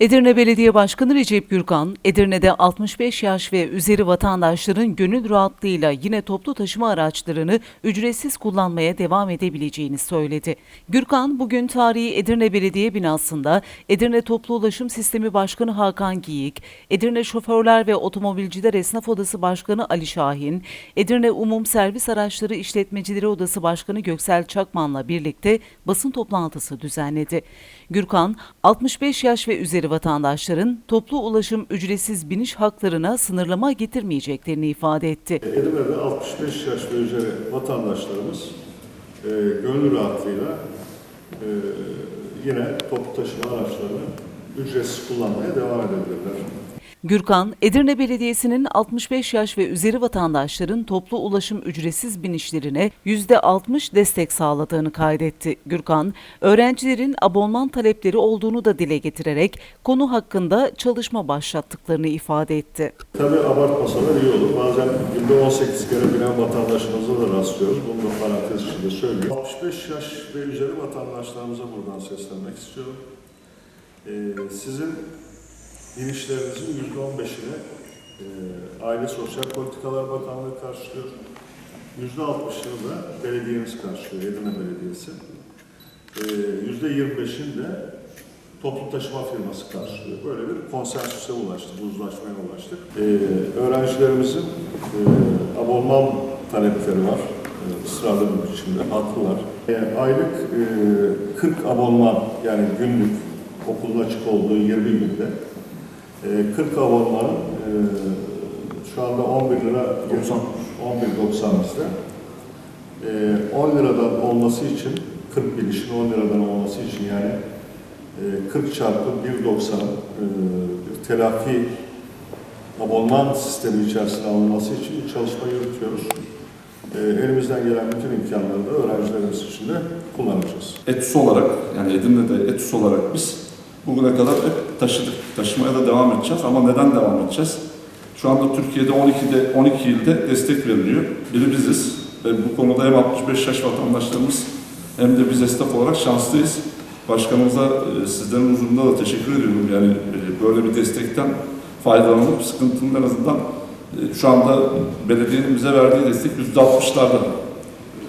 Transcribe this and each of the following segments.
Edirne Belediye Başkanı Recep Gürkan, Edirne'de 65 yaş ve üzeri vatandaşların gönül rahatlığıyla yine toplu taşıma araçlarını ücretsiz kullanmaya devam edebileceğini söyledi. Gürkan, bugün tarihi Edirne Belediye binasında Edirne Toplu Ulaşım Sistemi Başkanı Hakan Giyik, Edirne Şoförler ve Otomobilciler Esnaf Odası Başkanı Ali Şahin, Edirne Umum Servis Araçları İşletmecileri Odası Başkanı Göksel Çakman'la birlikte basın toplantısı düzenledi. Gürkan, 65 yaş ve üzeri vatandaşların toplu ulaşım ücretsiz biniş haklarına sınırlama getirmeyeceklerini ifade etti. Edirne'de 65 yaş ve üzeri vatandaşlarımız e, gönül rahatlığıyla e, yine toplu taşıma araçlarını ücretsiz kullanmaya devam edebilirler. Gürkan, Edirne Belediyesi'nin 65 yaş ve üzeri vatandaşların toplu ulaşım ücretsiz binişlerine %60 destek sağladığını kaydetti. Gürkan, öğrencilerin abonman talepleri olduğunu da dile getirerek konu hakkında çalışma başlattıklarını ifade etti. Tabii abartmasalar iyi olur. Bazen günde 18 kere binen vatandaşımıza da rastlıyoruz. Bunu da parantez içinde söylüyorum. 65 yaş ve üzeri vatandaşlarımıza buradan seslenmek istiyorum. Ee, sizin binişlerinizin %15'ini e, Aile Sosyal Politikalar Bakanlığı karşılıyor. %60'ını da belediyemiz karşılıyor, Edirne Belediyesi. Ee, %25'ini de toplu taşıma firması karşılıyor. Böyle bir konsensüse ulaştık, uzlaşmaya ulaştık. Ee, öğrencilerimizin e, abonman talepleri var. E, ısrarlı bir biçimde, haklılar. E, aylık e, 40 abonman yani günlük okulun açık olduğu 20 günde e, 40 abonmanın e, şu anda 11 lira 90 11.90 bizde. E, 10 liradan olması için 40 bilişin 10 liradan olması için yani e, 40 çarpı 1.90 e, bir telafi abonman sistemi içerisine alınması için bir çalışma yürütüyoruz. E, elimizden gelen bütün imkanları da öğrencilerimiz için de kullanacağız. ETUS olarak yani Edirne'de ETUS olarak biz bugüne kadar hep taşıdık. Taşımaya da devam edeceğiz ama neden devam edeceğiz? Şu anda Türkiye'de 12'de 12 ilde destek veriliyor. Biri biziz ve bu konuda hem 65 yaş vatandaşlarımız hem de biz esnaf olarak şanslıyız. Başkanımıza e, sizlerin huzurunda da teşekkür ediyorum. Yani e, böyle bir destekten faydalanıp sıkıntının en azından e, şu anda belediyenin bize verdiği destek %60'larda.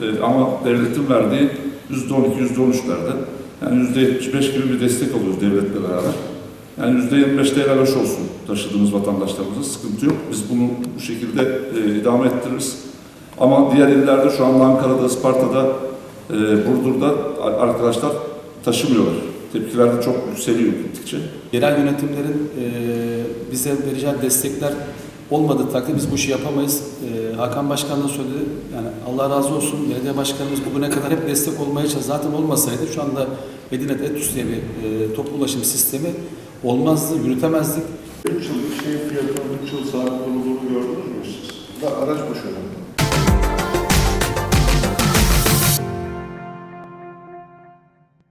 E, ama devletin verdiği %12, %13'lerde. Yani %75 gibi bir destek alıyoruz devletle beraber. Yani %25'te helal hoş olsun taşıdığımız vatandaşlarımıza. Sıkıntı yok. Biz bunu bu şekilde e, idame ettiririz. Ama diğer illerde şu anda Ankara'da, Isparta'da, e, Burdur'da arkadaşlar taşımıyorlar. Tepkiler de çok yükseliyor gittikçe. Yerel yönetimlerin e, bize vereceği destekler olmadığı takdirde biz bu işi yapamayız. E, Hakan Başkan da söyledi. Yani Allah razı olsun belediye başkanımız bugüne kadar hep destek olmaya çalıştı. Zaten olmasaydı şu anda Medinet Etus diye bir e, toplu ulaşım sistemi olmazdı, yürütemezdik. 3 yıllık şey fiyatının 3 yıl sabit olduğunu gördünüz mü siz? Da araç boşalıyor.